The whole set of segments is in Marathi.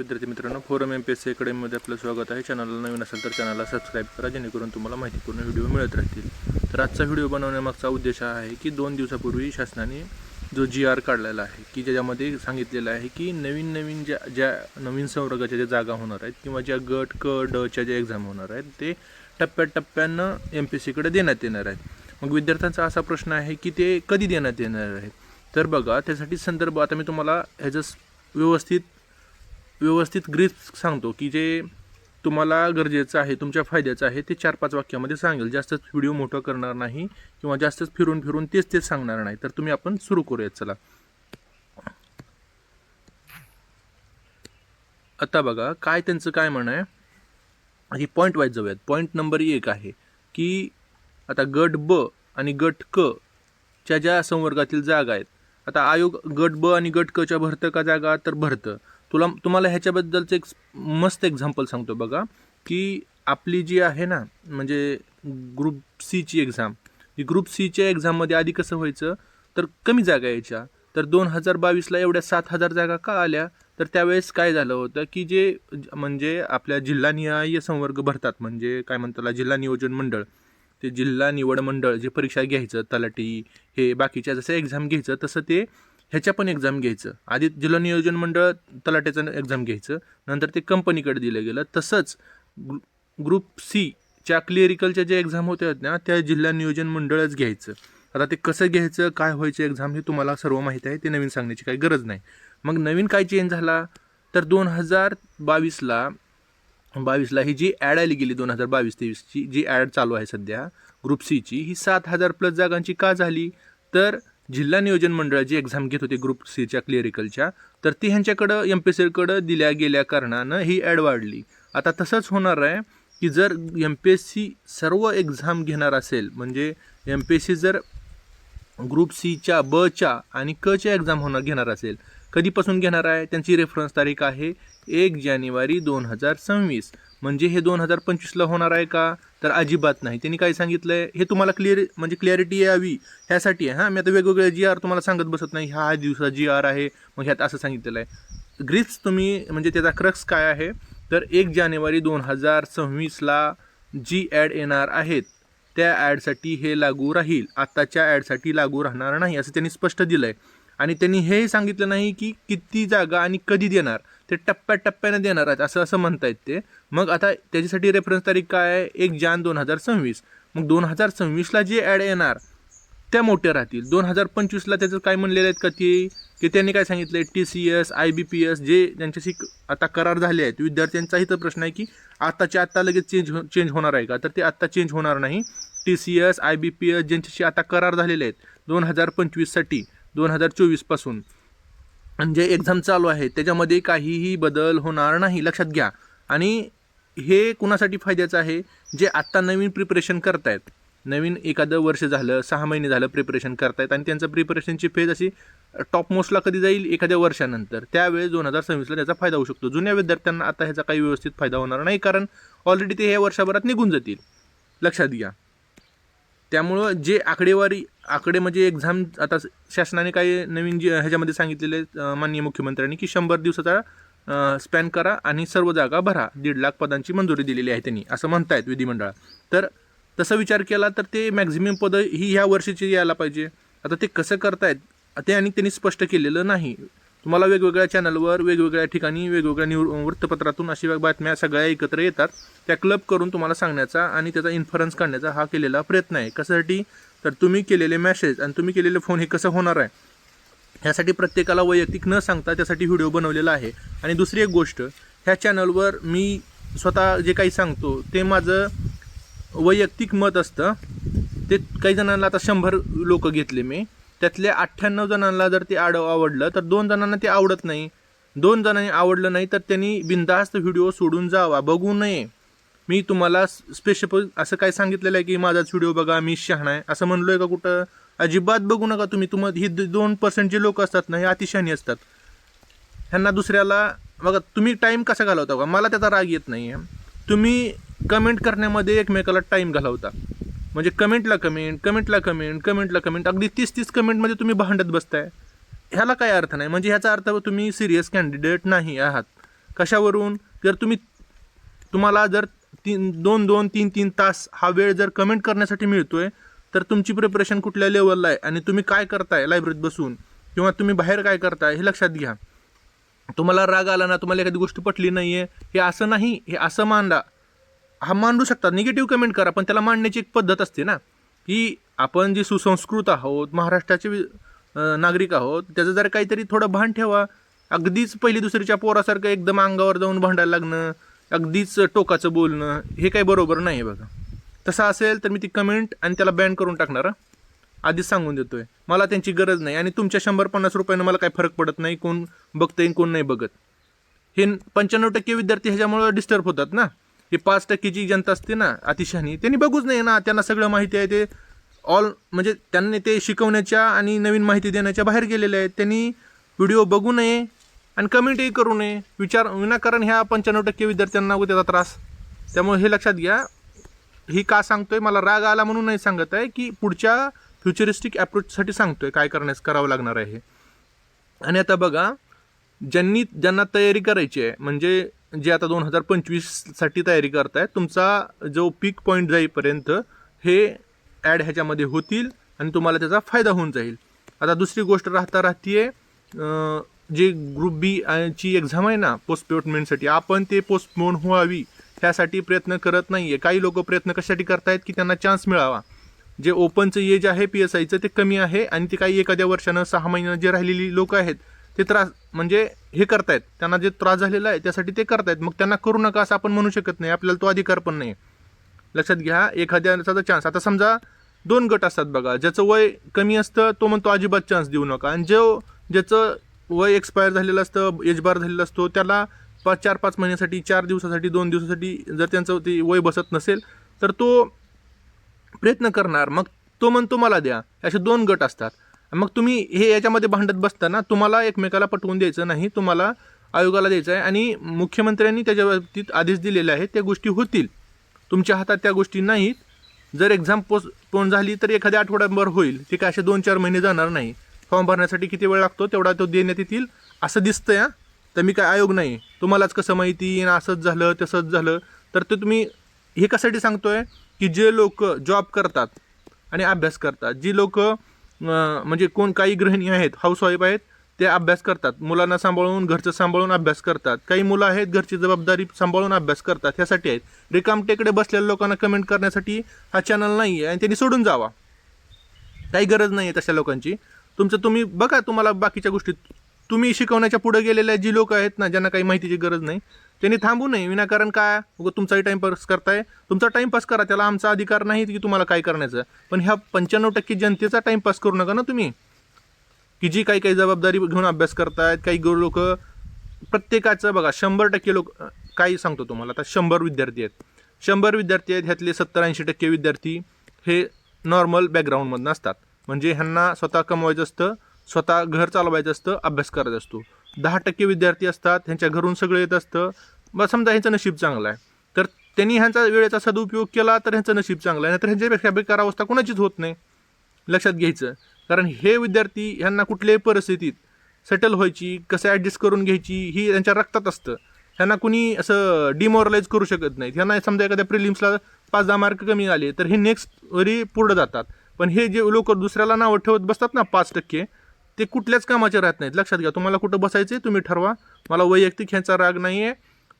विद्यार्थी मित्रांनो forum M P S C अकॅडमीमध्ये आपलं स्वागत आहे. चॅनलला नवीन असेल तर चॅनलला सबस्क्राईब करा जेणेकरून तुम्हाला माहितीपूर्ण व्हिडिओ मिळत राहतील. तर आजचा व्हिडिओ बनवण्यामागचा उद्देश हा आहे की दोन दिवसापूर्वी शासनाने जो जी आर काढलेला आहे की ज्याच्यामध्ये सांगितलेलं आहे की नवीन नवीन ज्या ज्या नवीन संवर्गाच्या ज्या जागा होणार आहेत किंवा ज्या गट क डच्या ज्या एक्झाम होणार आहेत ते टप्प्याटप्प्यानं एम पी एस सीकडे देण्यात येणार आहेत. मग विद्यार्थ्यांचा असा प्रश्न आहे की ते कधी देण्यात येणार आहेत? तर बघा त्यासाठी संदर्भ आता मी तुम्हाला ह्याचं व्यवस्थित व्यवस्थित ग्रीप सांगतो की जे तुम्हाला गरजेचं आहे तुमच्या फायद्याचं आहे ते चार पाच वाक्यामध्ये सांगेल. जास्तच व्हिडिओ मोठं करणार नाही किंवा जास्तच फिरून फिरून तेच तेच सांगणार नाही. तर तुम्ही आपण सुरू करूयात चला. आता बघा काय त्यांचं काय म्हणणं आहे? ही पॉईंट वाईज जाऊयात. पॉईंट नंबर एक आहे की आता गट ब आणि गट क च्या ज्या संवर्गातील जागा आहेत आता आयोग गट ब आणि गट क च्या भरतं का जागा तर भरतं. तुला तुम्हाला ह्याच्याबद्दलचं एक मस्त एक्झाम्पल सांगतो बघा की आपली जी आहे ना म्हणजे ग्रुप सीची एक्झाम ही ग्रुप सीच्या एक्झाममध्ये आधी कसं व्हायचं तर कमी जागा यायच्या. तर दोन हजार बावीसला एवढ्या सात हजार जागा का आल्या? तर त्यावेळेस काय झालं होतं की जे म्हणजे आपल्या जिल्हानिहाय संवर्ग भरतात म्हणजे काय म्हणतात जिल्हा नियोजन मंडळ. ते जिल्हा निवड मंडळ जे परीक्षा घ्यायचं तलाटी हे बाकीच्या जसं एक्झाम घ्यायचं तसं ते ह्याच्या पण एक्झाम घ्यायचं. आधी जिल्हा नियोजन मंडळ तलाट्याचं एक्झाम घ्यायचं. नंतर ते कंपनीकडे दिलं गेलं. तसंच ग्रु ग्रुप सीच्या क्लिअरिकलच्या ज्या एक्झाम होत्या ना त्या जिल्हा नियोजन मंडळच घ्यायचं. आता ते कसं घ्यायचं काय व्हायचं एक्झाम हे तुम्हाला सर्व माहीत आहे. ते नवीन सांगण्याची काही गरज नाही. मग नवीन काय चेंज झाला? तर दोन हजार बावीसला बावीसला ही जी ॲड आली गेली दोन हजार बावीस तेवीसची जी ॲड चालू आहे सध्या ग्रुप सीची ही सात हजार प्लस जागांची का झाली? तर जिल्हा नियोजन मंडळाची एक्झाम घेत होते ग्रुप सीच्या क्लिअरिकलच्या तर ती ह्यांच्याकडं एम पी सीकडं दिल्या गेल्या कारणानं ही ॲड वाढली. आता तसंच होणार आहे की जर एम पी एस सी सर्व एक्झाम घेणार असेल म्हणजे एम पी एस सी जर ग्रुप सीच्या बच्या आणि कच्या एक्झाम होणार घेणार असेल कधीपासून घेणार आहे? त्यांची रेफरन्स तारीख आहे एक जानेवारी दोन हजार सव्वीस. म्हणजे हे दोन हजार पंचवीसला होणार आहे का? तर अजिबात नाही. त्यांनी काय सांगितलं आहे हे तुम्हाला क्लिअर म्हणजे क्लॅरिटी यावी ह्यासाठी आहे. हां मी आता वेगवेगळे जी आर तुम्हाला सांगत बसत नाही. ह्या दिवसा जी आर आहे. मग ह्यात असं सांगितलेलं आहे. ग्रिप्स तुम्ही म्हणजे त्याचा क्रक्स काय आहे? तर एक जानेवारी दोन हजार सव्वीसला जी ॲड येणार आहेत त्या ॲडसाठी हे लागू राहील. आत्ताच्या ॲडसाठी लागू राहणार नाही असं त्यांनी स्पष्ट दिलं आहे आणि त्यांनी हेही सांगितलं नाही की किती जागा आणि कधी देणार. ते टप्प्याटप्प्याने देणार आहेत असं असं म्हणतायत ते. मग आता त्याच्यासाठी रेफरन्स तारीख काय आहे? एक जान दोन हजार सव्वीस. मग दोन हजार सव्वीसला जे ॲड येणार त्या मोठ्या राहतील. दोन हजार पंचवीसला त्याचं काय म्हणलेलं आहेत का ते? की त्यांनी काय सांगितलं आहे T C S I B P S जे ज्यांच्याशी आता करार झाले आहेत. विद्यार्थ्यांचाही तर प्रश्न आहे की आत्ताच्या आत्ता लगेच चेंज हो चेंज होणार आहे का? तर ते आत्ता चेंज होणार नाही. T C S I B P S ज्यांच्याशी आता करार झालेले आहेत दोन हजार पंचवीससाठी दोन हजार चोवीसपासून. म्हणजे जे एक्झाम चालू आहे त्याच्यामध्ये काहीही बदल होणार नाही लक्षात घ्या. आणि हे कुणासाठी फायद्याचं आहे? जे आत्ता नवीन प्रिपरेशन करतायत. नवीन एखादं वर्ष झालं सहा महिने झालं प्रिपरेशन करतायत आणि त्यांचं प्रिपरेशनची फेज अशी टॉप मोस्टला कधी जाईल? एखाद्या वर्षानंतर. त्यावेळेस दोन हजार सव्वीसला त्याचा फायदा होऊ शकतो. जुन्या विद्यार्थ्यांना आता ह्याचा काही व्यवस्थित फायदा होणार नाही कारण ऑलरेडी ते ह्या वर्षभरात निघून जातील. लक्षात घ्या. त्यामुळं जे आकडेवारी आकडे म्हणजे एक्झाम आता शासनाने काही नवीन जे ह्याच्यामध्ये सांगितलेले माननीय मुख्यमंत्र्यांनी की शंभर दिवसाचा स्पॅन करा आणि सर्व जागा भरा. दीड लाख पदांची मंजुरी दिलेली आहे त्यांनी असं म्हणतायत विधिमंडळात तर तसा विचार केला तर ते मॅक्झिमम पदं ही ह्या वर्षीची यायला पाहिजे. आता ते कसं करतायत ते आणि त्यांनी स्पष्ट केलेलं नाही. तुम्हाला वेगवेगळ्या चॅनलवर वेगवेगळ्या ठिकाणी वेगवेगळ्या निव वृत्तपत्रातून अशा बातम्या सगळ्या एकत्र येतात. त्या क्लब करून तुम्हाला सांगण्याचा आणि त्याचा इन्फरन्स काढण्याचा हा केलेला प्रयत्न आहे. कशासाठी? तर तुम्ही केलेले मॅसेज आणि तुम्ही केलेले फोन हे कसं होणार आहे? ह्यासाठी प्रत्येकाला वैयक्तिक न सांगता त्यासाठी व्हिडिओ बनवलेला आहे. आणि दुसरी एक गोष्ट ह्या चॅनलवर मी स्वतः जे काही सांगतो ते माझं वैयक्तिक मत असतं. ते काही जणांना आता शंभर लोक घेतले मी. त्यातल्या अठ्ठ्याण्णव जणांना जर ते आड आवडलं तर दोन जणांना ते आवडत नाही. दोन जणांनी आवडलं नाही तर त्यांनी बिंदास्त व्हिडिओ सोडून जावा. बघू नये. मी तुम्हाला स्पेशल असं काय सांगितलेलं आहे की माझाच व्हिडिओ बघा मी शहाणा आहे. असं म्हणलो आहे का कुठं? अजिबात बघू नका तुम्ही. तुम्हाला ही दोन पर्सेंट जे लोक असतात ना हे अतिशहाणी असतात. ह्यांना दुसऱ्याला बघा तुम्ही टाईम कसा घालवता का मला त्याचा राग येत नाही आहे तुम्ही कमेंट करण्यामध्ये एकमेकाला टाईम घालवता. म्हणजे कमेंटला कमेंट कमेंटला कमेंट कमेंटला कमेंट. अगदी तीस तीस कमेंटमध्ये तुम्ही भांडत बसताय. ह्याला काय अर्थ नाही? म्हणजे ह्याचा अर्थ तुम्ही सिरियस कॅन्डिडेट नाही आहात. कशावरून? जर तुम्ही तुम्हाला जर तीन दोन दोन तीन तीन तास हा वेळ जर कमेंट करण्यासाठी मिळतोय तर तुमची प्रिपरेशन कुठल्या लेवलला आहे? आणि तुम्ही काय करताय लायब्ररीत बसून? किंवा तुम्ही बाहेर काय करताय? हे लक्षात घ्या. तुम्हाला राग आला ना तुम्हाला एखादी गोष्ट पटली नाही आहे हे असं नाही हे असं मांडा. हा मांडू शकतात निगेटिव्ह कमेंट करा पण त्याला मांडण्याची एक पद्धत असते ना की आपण जे सुसंस्कृत आहोत महाराष्ट्राचे नागरिक आहोत त्याचं जर काहीतरी थोडं भान ठेवा. अगदीच पहिली दुसरीच्या पोरासारखं एकदम अंगावर जाऊन भांडायला लागणं अगदीच टोकाचं बोलणं हे काही बरोबर नाही आहे बघा. तसं असेल तर मी ती कमेंट आणि त्याला बॅन करून टाकणार आधीच सांगून देतोय. मला त्यांची गरज नाही आणि तुमच्या शंभर पन्नास रुपयानं मला काही फरक पडत नाही कोण बघतंय कोण नाही बघत. हे पंच्याण्णव टक्के विद्यार्थी ह्याच्यामुळे डिस्टर्ब होतात ना. हे पाच टक्केची जनता असते ना अतिशहाणी त्यांनी बघूच नाही ना त्यांना सगळं माहिती आहे ते. ऑल म्हणजे त्यांनी ते शिकवण्याच्या आणि नवीन माहिती देण्याच्या बाहेर गेलेले आहेत. त्यांनी व्हिडिओ बघू नये आणि कमेंटही करू नये. विचार विनाकारण ह्या पंच्याण्णव टक्के विद्यार्थ्यांना होते त्याचा त्रास. त्यामुळे हे लक्षात घ्या. ही का सांगतोय? मला राग आला म्हणून नाही सांगत आहे की पुढच्या फ्युचरिस्टिक अप्रोचसाठी सांगतोय काय करण्यास करावं लागणार आहे आणि आता बघा ज्यांनी ज्यांना तयारी करायची आहे म्हणजे जे आता दोन हजार पंचवीससाठी तयारी करताय तुमचा जो पीक पॉईंट जाईपर्यंत हे ॲड ह्याच्यामध्ये होतील आणि तुम्हाला त्याचा फायदा होऊन जाईल. आता दुसरी गोष्ट राहता राहतीये जे ग्रुप बी ची एक्झाम आहे ना पोस्टपोनमेंटसाठी आपण ते पोस्टपोन व्हावी ह्यासाठी प्रयत्न करत नाही आहे काही लोक प्रयत्न कशासाठी करतायत की त्यांना चान्स मिळावा. जे ओपनचं एज आहे पी एस आयचं ते कमी आहे आणि ते काही एखाद्या वर्षानं सहा महिन्यानं जे राहिलेली लोक आहेत ते त्रास म्हणजे हे करतायत. त्यांना जे त्रास झालेला आहे त्यासाठी ते करतायत. मग त्यांना करू नका असं आपण म्हणू शकत नाही. आपल्याला तो अधिकार पण नाही. लक्षात घ्या एखाद्याचा चान्स आता समजा दोन गट असतात बघा. ज्याचं वय कमी असतं तो म्हणतो अजिबात चान्स देऊ नका. आणि जो ज्याचं वय एक्सपायर झालेलं असतं एज बार झालेला असतो त्याला पाच चार पाच महिन्यासाठी चार दिवसासाठी दोन दिवसासाठी जर त्यांचं ते वय बसत नसेल तर तो प्रयत्न करणार. मग तो म्हणतो मला द्या. असे दोन गट असतात. मग तुम्ही हे याच्यामध्ये भांडत बसताना तुम्हाला एकमेकाला पटवून द्यायचं नाही तुम्हाला आयोगाला द्यायचं आहे आणि मुख्यमंत्र्यांनी त्याच्या बाबतीत आदेश दिलेले आहेत त्या गोष्टी होतील. तुमच्या हातात त्या गोष्टी नाहीत. जर एक्झाम पोस्टपोन झाली तर एखाद्या आठवड्याभर होईल. ते काय असे दोन चार महिने जाणार नाही. फॉर्म भरण्यासाठी किती वेळ लागतो? तेवढा तो देण्यात येतील. असं दिसतं या तर मी काय आयोग नाही. तुम्हालाच कसं माहिती? येईन असंच झालं तसंच झालं. तर ते तुम्ही हे कशासाठी सांगतोय? की जे लोक जॉब करतात आणि अभ्यास करतात जी लोक म्हणजे कोण काही गृहिणी आहेत हाऊसवाईफ आहेत ते अभ्यास करतात. मुलांना सांभाळून घरचं सांभाळून अभ्यास करतात. काही मुलं आहेत घरची जबाबदारी सांभाळून अभ्यास करतात. ह्यासाठी आहेत. रिकामटेकडे बसलेल्या लोकांना कमेंट करण्यासाठी हा चॅनल नाही आहे आणि त्यांनी सोडून जावा. काही गरज नाही आहे तशा लोकांची. तुमचं तुम्ही बघा तुम्हाला बाकीच्या गोष्टी. तुम्ही शिकवण्याच्या पुढे गेलेल्या जी लोक आहेत ना ज्यांना काही माहितीची गरज नाही त्यांनी थांबू नये. विनाकारण काय? तुमचाही टाईमपास करताय. तुमचा टाईमपास करा. त्याला आमचा अधिकार नाही की तुम्हाला काय करण्याचं. पण ह्या पंच्याण्णव टक्के जनतेचा टाईमपास करू नका ना तुम्ही. की जी काही काही जबाबदारी घेऊन अभ्यास करतायत काही लोक प्रत्येकाचं बघा शंभर टक्के लोक काही सांगतो तुम्हाला. आता शंभर विद्यार्थी आहेत. शंभर विद्यार्थी आहेत ह्यातले सत्तर ऐंशी टक्के विद्यार्थी हे नॉर्मल बॅकग्राऊंडमधनं असतात. म्हणजे ह्यांना स्वतः कमवायचं असतं स्वतः घर चालवायचं असतं अभ्यास करायचा असतो. दहा टक्के विद्यार्थी असतात ह्यांच्या घरून सगळं येत असतं. मग समजा ह्यांचं नशीब चांगलं आहे. तर त्यांनी ह्यांचा वेळेचा सदुपयोग केला तर ह्यांचं नशीब चांगलं आहे. नाहीतर ह्यांच्यापेक्षा बेकार अवस्था कोणाचीच होत नाही. लक्षात घ्यायचं. कारण हे विद्यार्थी ह्यांना कुठल्याही परिस्थितीत सेटल व्हायची कसं ॲडजस्ट करून घ्यायची ही त्यांच्या रक्तात असतं. ह्यांना कुणी असं डिमॉरलाईज करू शकत नाहीत ह्यांना समजा एखाद्या प्रिलिम्सला पाच दहा मार्क कमी आले तर हे नेक्स्ट वरी पुढं जातात. पण हे जे लोक दुसऱ्याला नावं ठेवत बसतात ना पाच टक्के ते कुठल्याच कामाचे राहत नाहीत. लक्षात घ्या तुम्हाला कुठं बसायचं आहे तुम्ही ठरवा. मला वैयक्तिक ह्यांचा राग नाही आहे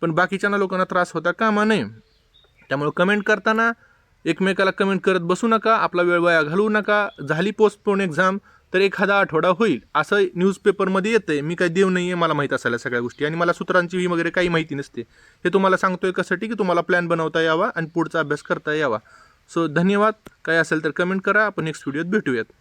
पण बाकीच्या लोकांना त्रास होता कामा नये. त्यामुळे कमेंट करताना एकमेकाला कमेंट करत बसू नका आपला वेळ वाया घालवू नका. झाली पोस्टपोन एक्झाम तर एखादा आठवडा होईल. असं न्यूजपेपरमध्ये येतंय मी काही देव नाही आहे मला माहीत असायला सगळ्या गोष्टी. आणि मला सूत्रांची ही वगैरे काही माहिती नसते. हे तुम्हाला सांगतोय कसंसाठी की तुम्हाला प्लॅन बनवता यावा आणि पुढचा अभ्यास करता यावा. सो धन्यवाद. काय असेल तर कमेंट करा. आपण नेक्स्ट व्हिडिओत भेटूयात.